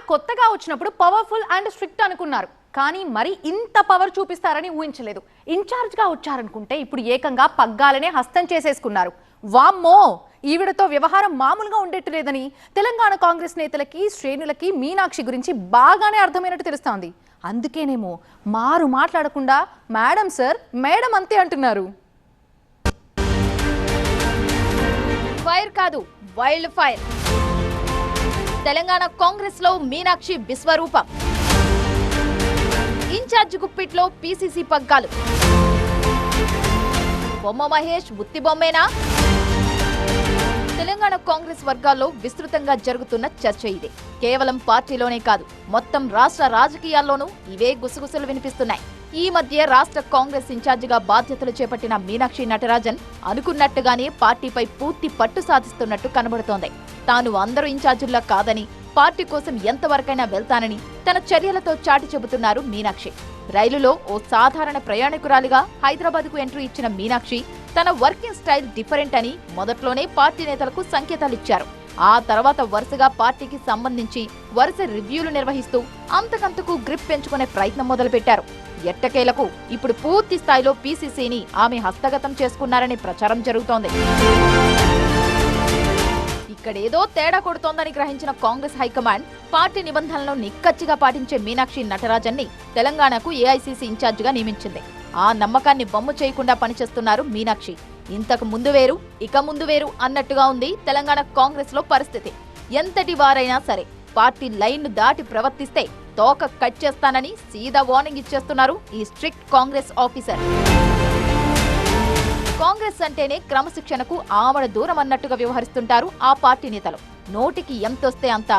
ఆమె కొత్తగా వచ్చినప్పుడు పవర్ఫుల్ అండ్ స్ట్రిక్ట్ అనుకున్నారు. కానీ మరి ఇంత పవర్ చూపిస్తారని ఊహించలేదు. ఇన్ఛార్జ్గా వచ్చారనుకుంటే ఇప్పుడు ఏకంగా పగ్గాలనే హస్తం చేసేసుకున్నారు. వామ్మో! ఈవిడతో వ్యవహారం మామూలుగా ఉండేట్టు లేదని తెలంగాణ కాంగ్రెస్ నేతలకి శ్రేణులకి మీనాక్షి గురించి బాగానే అర్థమైనట్టు తెలుస్తోంది. అందుకేనేమో మారు మాట్లాడకుండా మేడం సార్ మేడం అంతే అంటున్నారు. ఫైర్ కాదు వైల్డ్ ఫైర్. తెలంగాణ కాంగ్రెస్లో మీనాక్షి విశ్వరూపం. ఇన్ఛార్జ్ గుప్పిట్లో పీసీసీ పగ్గాలు బొమ్మ మహేష్ ఉత్తి బొమ్మేనా? తెలంగాణ కాంగ్రెస్ వర్గాల్లో విస్తృతంగా జరుగుతున్న చర్చ ఇది. కేవలం పార్టీలోనే కాదు మొత్తం రాష్ట్ర రాజకీయాల్లోనూ ఇవే గుసగుసలు వినిపిస్తున్నాయి. ఈ మధ్య రాష్ట్ర కాంగ్రెస్ ఇన్ఛార్జిగా బాధ్యతలు చేపట్టిన మీనాక్షి నటరాజన్ అనుకున్నట్టుగానే పార్టీపై పూర్తి పట్టు సాధిస్తున్నట్టు కనబడుతోంది. తాను అందరూ ఇన్ఛార్జుల్లా కాదని పార్టీ కోసం ఎంతవరకైనా వెళ్తానని తన చర్యలతో చాటి చెబుతున్నారు మీనాక్షి. రైలులో ఓ సాధారణ ప్రయాణికురాలిగా హైదరాబాద్కు ఎంట్రీ ఇచ్చిన మీనాక్షి తన వర్కింగ్ స్టైల్ డిఫరెంట్ అని మొదట్లోనే పార్టీ నేతలకు సంకేతాలిచ్చారు. ఆ తర్వాత వరుసగా పార్టీకి సంబంధించి వరుస రివ్యూలు నిర్వహిస్తూ అంతకంతకు గ్రిప్ పెంచుకునే ప్రయత్నం మొదలుపెట్టారు. ఎట్టకేలకు ఇప్పుడు పూర్తి స్థాయిలో పీసీసీని ఆమె హస్తగతం చేసుకున్నారనే ప్రచారం జరుగుతోంది. ఇక్కడేదో తేడా కొడుతోందని గ్రహించిన కాంగ్రెస్ హైకమాండ్ పార్టీ నిబంధనలను నిక్కచ్చిగా పాటించే మీనాక్షి నటరాజన్ని తెలంగాణకు ఏఐసీసీ ఇన్ఛార్జిగా నియమించింది. ఆ నమ్మకాన్ని బొమ్ము చేయకుండా పనిచేస్తున్నారు మీనాక్షి. ఇంతకు ముందు వేరు ఇక ముందు వేరు అన్నట్టుగా ఉంది తెలంగాణ కాంగ్రెస్లో పరిస్థితి. ఎంతటి వారైనా సరే పార్టీ లైన్ దాటి ప్రవర్తిస్తే తోక కట్ చేస్తానని సీదా వార్నింగ్ ఇచ్చేస్తున్నారు ఈ స్ట్రిక్ట్ కాంగ్రెస్ ఆఫీసర్. కాంగ్రెస్ అంటేనే క్రమశిక్షణకు ఆమడ దూరం అన్నట్టుగా వ్యవహరిస్తుంటారు ఆ పార్టీ నేతలు. నోటికి ఎంతొస్తే అంత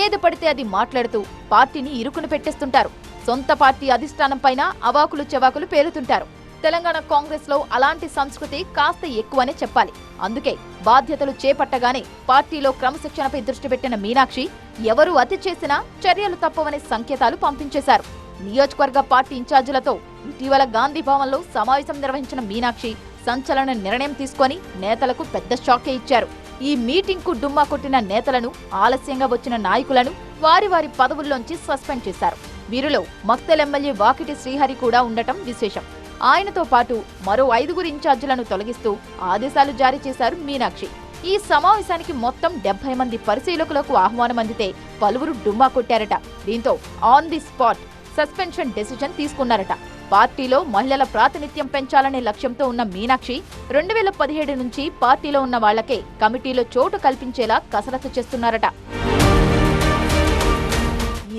ఏది పడితే అది మాట్లాడుతూ పార్టీని ఇరుకును పెట్టేస్తుంటారు. సొంత పార్టీ అధిష్టానం పైన అవాకులు చెవాకులు పేలుతుంటారు. తెలంగాణ కాంగ్రెస్లో అలాంటి సంస్కృతి కాస్త ఎక్కువనే చెప్పాలి. అందుకే బాధ్యతలు చేపట్టగానే పార్టీలో క్రమశిక్షణపై దృష్టి పెట్టిన మీనాక్షి ఎవరు అతి చేసినా చర్యలు తప్పవనే సంకేతాలు పంపించేశారు. నియోజకవర్గ పార్టీ ఇన్ఛార్జీలతో ఇటీవల గాంధీ భవన్లో సమావేశం నిర్వహించిన మీనాక్షి సంచలన నిర్ణయం తీసుకొని నేతలకు పెద్ద షాకే ఇచ్చారు. ఈ మీటింగ్కు డుమ్మా కొట్టిన నేతలను ఆలస్యంగా వచ్చిన నాయకులను వారి వారి పదవుల్లోంచి సస్పెండ్ చేశారు. వీరిలో మక్తల్ ఎమ్మెల్యే వాకిటి శ్రీహరి కూడా ఉండటం విశేషం. ఆయనతో పాటు మరో ఐదుగురు ఇన్ఛార్జీలను తొలగిస్తూ ఆదేశాలు జారీ చేశారు మీనాక్షి. ఈ సమావేశానికి మొత్తం డెబ్బై మంది పరిశీలకులకు ఆహ్వానం అందితే పలువురు డుమ్మా కొట్టారట. దీంతో on the spot suspension decision తీసుకున్నారట. పార్టీలో మహిళల ప్రాతినిధ్యం పెంచాలనే లక్ష్యంతో ఉన్న మీనాక్షి రెండు వేల పదిహేడు నుంచి పార్టీలో ఉన్న వాళ్ళకే కమిటీలో చోటు కల్పించేలా కసరత్తు చేస్తున్నారట.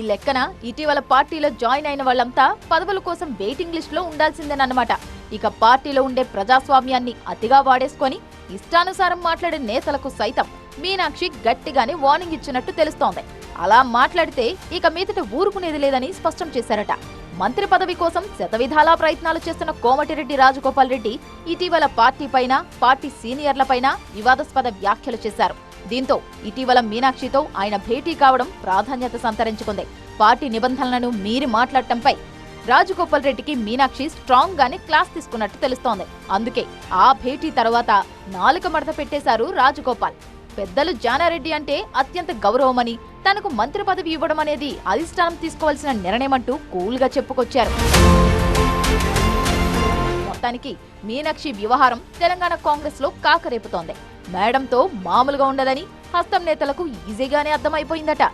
ఈ లెక్కన ఇటీవల పార్టీలో జాయిన్ అయిన వాళ్ళంతా పదవుల కోసం వెయిటింగ్ లిస్ట్లో ఉండాల్సిందేనన్నమాట. ఇక పార్టీలో ఉండే ప్రజాస్వామ్యాన్ని అతిగా వాడేసుకొని ఇష్టానుసారం మాట్లాడే నేతలకు సైతం మీనాక్షి గట్టిగానే వార్నింగ్ ఇచ్చినట్టు తెలుస్తోంది. అలా మాట్లాడితే ఇక మీదట ఊరుకునేది లేదని స్పష్టం చేశారట. మంత్రి పదవి కోసం శతవిధాలా ప్రయత్నాలు చేస్తున్న కోమటిరెడ్డి రాజగోపాల్ రెడ్డి ఇటీవల పార్టీ పైన పార్టీ సీనియర్లపైన వివాదాస్పద వ్యాఖ్యలు చేశారు. దీంతో ఇటీవల మీనాక్షితో ఆయన భేటీ కావడం ప్రాధాన్యత సంతరించుకుంది. పార్టీ నిబంధనలను మీరి మాట్లాడటంపై రాజగోపాల్ రెడ్డికి మీనాక్షి స్ట్రాంగ్ గానే క్లాస్ తీసుకున్నట్టు తెలుస్తోంది. అందుకే ఆ భేటీ తర్వాత నాలుక మడత పెట్టేశారు రాజగోపాల్. పెద్దలు జానారెడ్డి అంటే అత్యంత గౌరవమని తనకు మంత్రి పదవి ఇవ్వడం అనేది అధిష్టానం తీసుకోవాల్సిన నిర్ణయమంటూ కూల్గా చెప్పుకొచ్చారు. మొత్తానికి మీనాక్షి వ్యవహారం తెలంగాణ కాంగ్రెస్లో కాకరేపుతోంది. మేడంతో మామూలుగా ఉండదని హస్తం నేతలకు ఈజీగానే అర్థమైపోయిందట.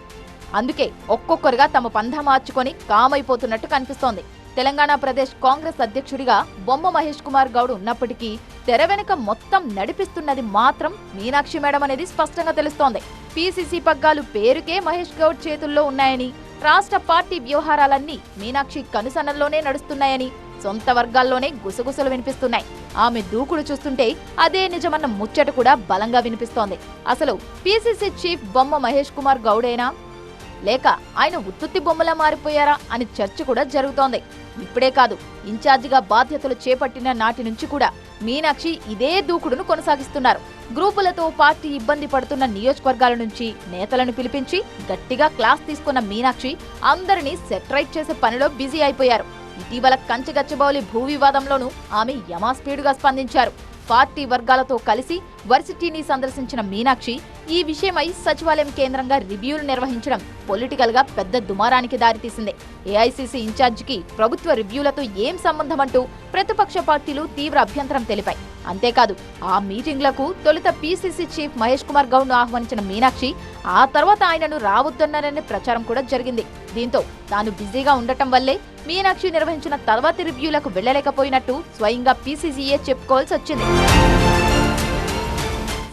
అందుకే ఒక్కొక్కరుగా తమ పంధ మార్చుకొని కామైపోతున్నట్టు కనిపిస్తోంది. తెలంగాణ ప్రదేశ్ కాంగ్రెస్ అధ్యక్షుడిగా బొమ్మ మహేష్ కుమార్ గౌడ్ ఉన్నప్పటికీ తెర వెనుక మొత్తం నడిపిస్తున్నది మాత్రం మీనాక్షి మేడం అనేది స్పష్టంగా తెలుస్తోంది. పీసీసీ పగ్గాలు పేరుకే మహేష్ గౌడ్ చేతుల్లో ఉన్నాయని రాష్ట్ర పార్టీ వ్యవహారాలన్నీ మీనాక్షి కనుసన్నల్లోనే నడుస్తున్నాయని సొంత వర్గాల్లోనే గుసగుసలు వినిపిస్తున్నాయి. ఆమె దూకుడు చూస్తుంటే అదే నిజమన్న ముచ్చట కూడా బలంగా వినిపిస్తోంది. అసలు పీసీసీ చీఫ్ బొమ్మ మహేష్ కుమార్ గౌడేనా? లేక ఆయన ఉత్తుత్తి బొమ్మలా మారిపోయారా అని చర్చ కూడా జరుగుతోంది. ఇప్పుడే కాదు ఇన్ఛార్జిగా బాధ్యతలు చేపట్టిన నాటి నుంచి కూడా మీనాక్షి ఇదే దూకుడును కొనసాగిస్తున్నారు. గ్రూపులతో పార్టీ ఇబ్బంది పడుతున్న నియోజకవర్గాల నుంచి నేతలను పిలిపించి గట్టిగా క్లాస్ తీసుకున్న మీనాక్షి అందరినీ సెటరైట్ చేసే పనిలో బిజీ అయిపోయారు. ఇటీవల కంచగచ్చబౌలి భూ వివాదంలోనూ ఆమె యమాస్పీడుగా స్పందించారు. పార్టీ వర్గాలతో కలిసి వర్సిటీని సందర్శించిన మీనాక్షి ఈ విషయమై సచివాలయం కేంద్రంగా రివ్యూలు నిర్వహించడం పొలిటికల్గా పెద్ద దుమారానికి దారితీసింది. ఏఐసీసీ ఇన్ఛార్జికి ప్రభుత్వ రివ్యూలతో ఏం సంబంధం అంటూ ప్రతిపక్ష పార్టీలు తీవ్ర అభ్యంతరం తెలిపాయి. అంతేకాదు ఆ మీటింగ్లకు తొలుత పీసీసీ చీఫ్ మహేష్ కుమార్ గౌడ్ను ఆహ్వానించిన మీనాక్షి ఆ తర్వాత ఆయనను రావద్దన్నారనే ప్రచారం కూడా జరిగింది. దీంతో తాను బిజీగా ఉండటం వల్లే మీనాక్షి నిర్వహించిన తర్వాతి రివ్యూలకు వెళ్ళలేకపోయినట్టు స్వయంగా పీసీసీఏ చెప్పుకోవాల్సి వచ్చింది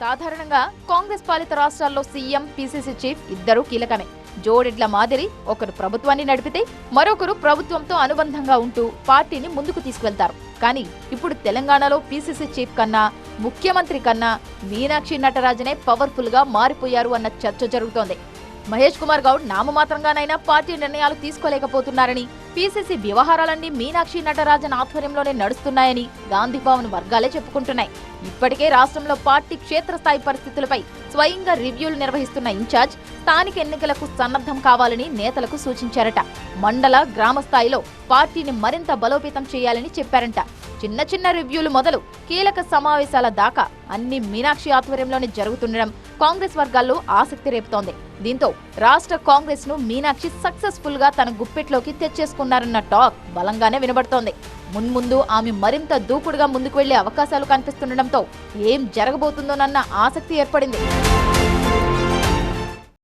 సాధారణంగా కాంగ్రెస్ పాలిత రాష్ట్రాల్లో సీఎం పీసీసీ చీఫ్ ఇద్దరూ కీలకమే. జోడెడ్ల మాదిరి ఒకరు ప్రభుత్వాన్ని నడిపితే మరొకరు ప్రభుత్వంతో అనుబంధంగా ఉంటూ పార్టీని ముందుకు తీసుకువెళ్తారు. కానీ ఇప్పుడు తెలంగాణలో పీసీసీ చీఫ్ కన్నా ముఖ్యమంత్రి కన్నా మీనాక్షి నటరాజనే పవర్ఫుల్గా మారిపోయారు అన్న చర్చ జరుగుతోంది. మహేష్ కుమార్ గౌడ్ నామమాత్రంగానైనా పార్టీ నిర్ణయాలు తీసుకోలేకపోతున్నారని పీసీసీ వ్యవహారాలన్నీ మీనాక్షి నటరాజన్ ఆధ్వర్యంలోనే నడుస్తున్నాయని గాంధీభవన్ వర్గాలే చెప్పుకుంటున్నాయి. ఇప్పటికే రాష్ట్రంలో పార్టీ క్షేత్రస్థాయి పరిస్థితులపై స్వయంగా రివ్యూలు నిర్వహిస్తున్న ఇన్ఛార్జ్ స్థానిక ఎన్నికలకు సన్నద్ధం కావాలని నేతలకు సూచించారట. మండల గ్రామ స్థాయిలో పార్టీని మరింత బలోపేతం చేయాలని చెప్పారంట. చిన్న చిన్న రివ్యూలు మొదలు కీలక సమావేశాల దాకా అన్ని మీనాక్షి ఆధ్వర్యంలోనే జరుగుతుండడం కాంగ్రెస్ వర్గాల్లో ఆసక్తి రేపుతోంది. దీంతో రాష్ట్ర కాంగ్రెస్ను మీనాక్షి సక్సెస్ఫుల్గా తన గుప్పెట్లోకి తెచ్చేసుకున్నారన్న టాక్ బలంగానే వినబడుతోంది. మున్ముందు ఆమె మరింత దూకుడుగా ముందుకు వెళ్ళే అవకాశాలు కనిపిస్తుండటంతో ఏం జరగబోతుందోనన్న ఆసక్తి ఏర్పడింది.